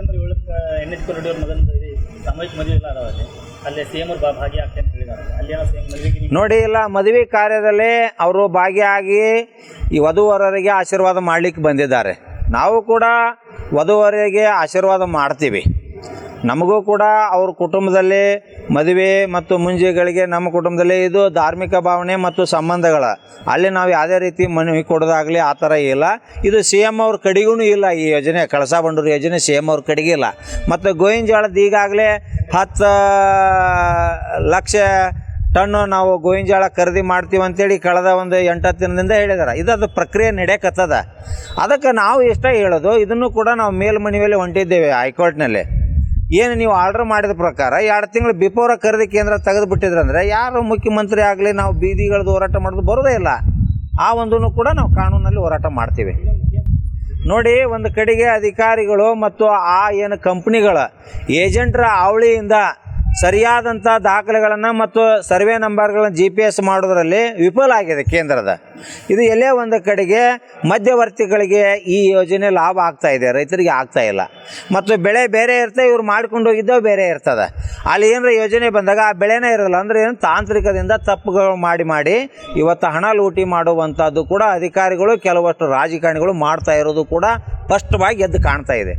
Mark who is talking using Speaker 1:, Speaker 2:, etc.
Speaker 1: December ಏಳಕ್ಕೆ N H Reddy ಅವ್ರ ಮಗನ ಸಾಮೂಹಿಕ ಮದುವೆ ಇಲ್ಲ ಅದಾವಲ್ಲಿ ಅಲ್ಲೇ. ಅವ್ರು ಬಾ ಭಾಗಿಯಾಗ್ತೇನೆ ಅಂತ ಹೇಳಿದಾರೆ. ಅಲ್ಲಿ ಏನೋ ಸೇಮ್ ಮದುವೆಗೆ
Speaker 2: ನೋಡಿ, ಇಲ್ಲ, ಮದುವೆ ಕಾರ್ಯದಲ್ಲಿ ಅವರು ಭಾಗಿಯಾಗಿ ಈ ವಧುವರರಿಗೆ ಆಶೀರ್ವಾದ ಮಾಡಲಿಕ್ಕೆ ಬಂದಿದ್ದಾರೆ. ನಾವು ಕೂಡ ವಧುವರಿಗೆ ಆಶೀರ್ವಾದ ಮಾಡ್ತೀವಿ. ನಮಗೂ ಕೂಡ ಅವ್ರ ಕುಟುಂಬದಲ್ಲಿ ಮದುವೆ ಮತ್ತು ಮುಂಜಿಗಳಿಗೆ ನಮ್ಮ ಕುಟುಂಬದಲ್ಲಿ ಇದು ಧಾರ್ಮಿಕ ಭಾವನೆ ಮತ್ತು ಸಂಬಂಧಗಳ. ಅಲ್ಲಿ ನಾವು ಯಾವುದೇ ರೀತಿ ಮನವಿ ಕೊಡೋದಾಗಲಿ ಆ ಥರ ಇಲ್ಲ. ಇದು ಸಿ ಎಂ ಅವ್ರ ಕಡೆಗೂ ಇಲ್ಲ ಈ ಯೋಜನೆ, ಕಳಸ ಬಂಡೂರು ಯೋಜನೆ ಸಿ ಎಂ ಅವ್ರ ಕಡೆಗೆ ಇಲ್ಲ. ಮತ್ತು ಗೋವಿನ ಜೋಳದ ಈಗಾಗಲೇ ಹತ್ತು ಲಕ್ಷ ಟನ್ನು ನಾವು ಗೋವಿನ ಜೋಳ ಖರೀದಿ ಮಾಡ್ತೀವಿ ಅಂತೇಳಿ ಕಳೆದ ಒಂದು ಎಂಟತ್ತು ದಿನದಿಂದ ಹೇಳಿದಾರೆ. ಇದದು ಪ್ರಕ್ರಿಯೆ ನಡೆಯಕತ್ತದ ಅದಕ್ಕೆ ನಾವು ಇಷ್ಟ ಹೇಳೋದು, ಇದನ್ನು ಕೂಡ ನಾವು ಮೇಲ್ಮನವಿಯಲ್ಲಿ ಹೊಂಟಿದ್ದೇವೆ ಹೈಕೋರ್ಟ್ನಲ್ಲಿ. ಏನು ನೀವು ಆರ್ಡರ್ ಮಾಡಿದ ಪ್ರಕಾರ ಎರಡು ತಿಂಗಳು ಬಿಫೋರ ಖರೀದಿ ಕೇಂದ್ರ ತೆಗೆದು ಬಿಟ್ಟಿದ್ರಂದ್ರೆ ಯಾರು ಮುಖ್ಯಮಂತ್ರಿ ಆಗಲಿ ನಾವು ಬೀದಿಗಳದ್ದು ಹೋರಾಟ ಮಾಡೋದು ಬರೋದೇ ಇಲ್ಲ. ಆ ಒಂದನ್ನು ಕೂಡ ನಾವು ಕಾನೂನಲ್ಲಿ ಹೋರಾಟ ಮಾಡ್ತೀವಿ. ನೋಡಿ ಒಂದು ಕಡೆಗೆ ಅಧಿಕಾರಿಗಳು ಮತ್ತು ಆ ಏನು ಕಂಪ್ನಿಗಳ ಏಜೆಂಟ್ರ ಅವಳಿಯಿಂದ ಸರಿಯಾದಂಥ ದಾಖಲೆಗಳನ್ನು ಮತ್ತು ಸರ್ವೆ ನಂಬರ್ಗಳನ್ನು ಜಿ ಪಿ ಎಸ್ ಮಾಡೋದರಲ್ಲಿ ವಿಫಲ ಆಗಿದೆ ಕೇಂದ್ರದ. ಇದು ಎಲ್ಲೇ ಒಂದು ಕಡೆಗೆ ಮಧ್ಯವರ್ತಿಗಳಿಗೆ ಈ ಯೋಜನೆ ಲಾಭ ಆಗ್ತಾ ಇದೆ, ರೈತರಿಗೆ ಆಗ್ತಾ ಇಲ್ಲ. ಮತ್ತು ಬೆಳೆ ಬೇರೆ ಇರ್ತದೆ, ಇವ್ರು ಮಾಡ್ಕೊಂಡು ಹೋಗಿದ್ದವು ಬೇರೆ ಇರ್ತದೆ. ಅಲ್ಲಿ ಏನರ ಯೋಜನೆ ಬಂದಾಗ ಆ ಬೆಳೆನೇ ಇರಲ್ಲ ಅಂದರೆ ಏನು, ತಾಂತ್ರಿಕದಿಂದ ತಪ್ಪುಗಳು ಮಾಡಿ ಮಾಡಿ ಇವತ್ತು ಹಣ ಲೂಟಿ ಮಾಡುವಂಥದ್ದು ಕೂಡ ಅಧಿಕಾರಿಗಳು, ಕೆಲವಷ್ಟು ರಾಜಕಾರಣಿಗಳು ಮಾಡ್ತಾ ಇರೋದು ಕೂಡ ಸ್ಪಷ್ಟವಾಗಿ ಎದ್ದು ಕಾಣ್ತಾ ಇದೆ.